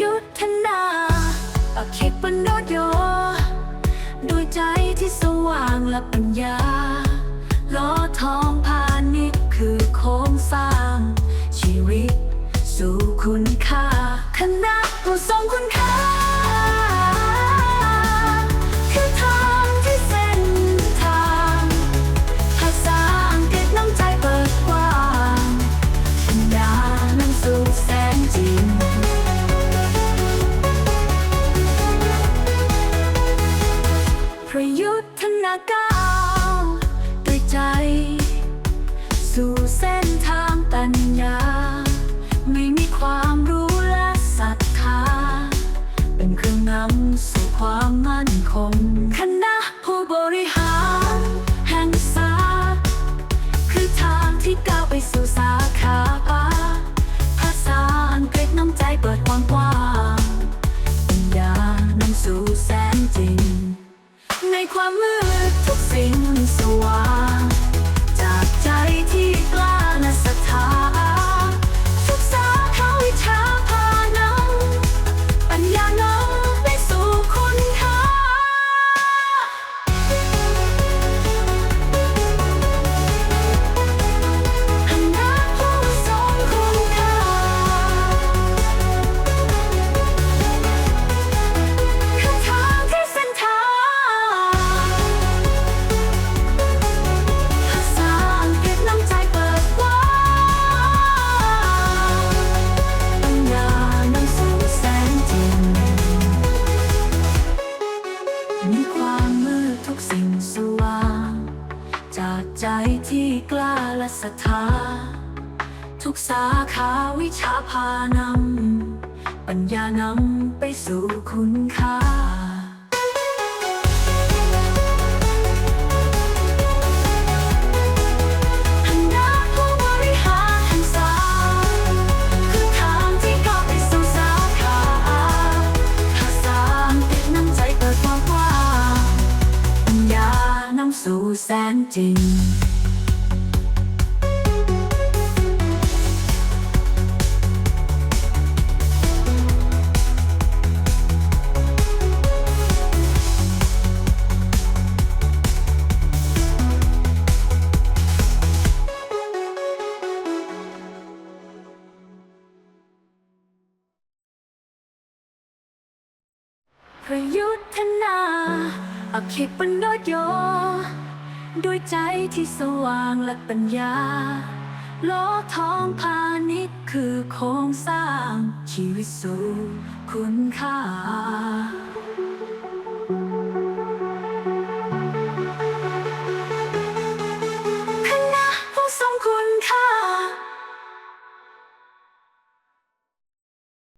ยุทธนาอคิดปนโดโยด้วยใจที่สว่างและปัญญาล้อทองพาณิชย์คือโครงสร้าง ชีวิต สู่คุณค่าคณะผู้ทรงคุณค่า ความมืด สิ่งสว่าง จากใจที่กล้าและศรัทธา ทุกสาขาวิชาพานำปัญญานำไปสู่คุณค่า จริงประยุทธนาอาคิดบนโนโย ด้วยใจที่สว่างและปัญญาล้อทองพาณิชย์คือโครงสร้างชีวิตสู่คุณค่า